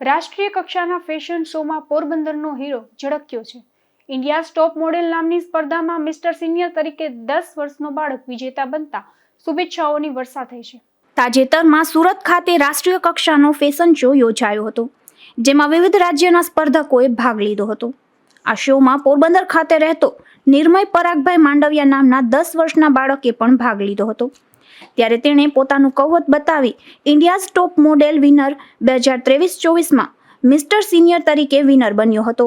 રાષ્ટ્રીય કક્ષાના ફેશન શોમાં પોરબંદરનો હીરો ઝળક્યો છે. ઇન્ડિયા સ્ટોપ મોડેલ નામની સ્પર્ધામાં મિસ્ટર સિનિયર તરીકે દસ વર્ષનો બાળક વિજેતા બનતા શુભેચ્છાઓની વર્ષા થઈ છે. તાજેતરમાં સુરત ખાતે રાષ્ટ્રીય કક્ષાનો ફેશન શો યોજાયો હતો, જેમાં વિવિધ રાજ્યના સ્પર્ધકોએ ભાગ લીધો હતો. આ શોમાં પોરબંદર ખાતે રહેતો નિર્મય પરાગભાઈ માંડવિયા નામના દસ વર્ષના બાળકે પણ ભાગ લીધો હતો. ત્યારે તેણે પોતાનું કૌવત બતાવી ઇન્ડિયાઝ ટોપ મોડેલ વિનર બે હજાર ત્રેવીસ ચોવીસમાં મિસ્ટર સિનિયર તરીકે વિનર બન્યો હતો.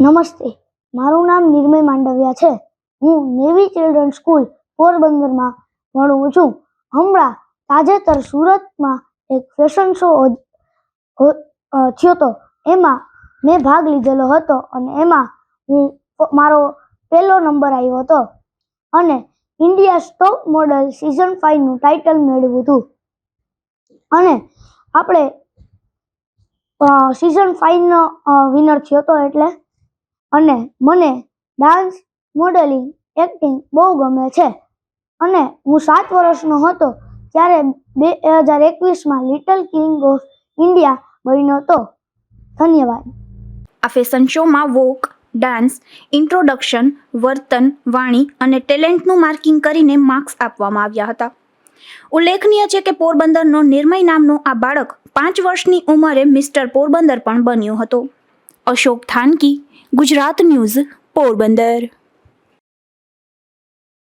નમસ્તે, મારું નામ નિર્મય માંડવિયા છે. હું નેવી ચિલ્ડ્રન સ્કૂલ પોરબંદરમાં ભણું છું. હમણાં તાજેતર સુરતમાં એક ફેશન શો થયો હતો. એમાં મેં ભાગ લીધેલો હતો અને એમાં હું મારો પહેલો નંબર આવ્યો હતો. અને ઇન્ડિયા ટોપ મોડલ સિઝન ફાઈવનું ટાઇટલ મેળવ્યું હતું. અને આપણે સિઝન ફાઇવનો વિનર થયો હતો એટલે. અને મને ડાન્સ મોડેલિંગ એક્ટિંગ બહુ ગમે છે. અને હું સાત વર્ષનો હતો ત્યારે બે હજાર એકવીસમાં લિટલ કિંગ ઓફ ઇન્ડિયા બન્યો હતો. ધન્યવાદ. આ ફેશન શોમાં વોક ડાન્સ, ઇન્ટ્રોડક્શન, વર્તન, વાણી અને ટેલેન્ટનું માર્કિંગ કરીને માર્ક્સ આપવામાં આવ્યા હતા. ઉલ્લેખનીય છે કે પોરબંદરનો નિર્મય નામનો આ બાળક પાંચ વર્ષની ઉંમરે મિસ્ટર પોરબંદર પણ બન્યો હતો. અશોક થાનકી, ગુજરાત ન્યૂઝ, પોરબંદર.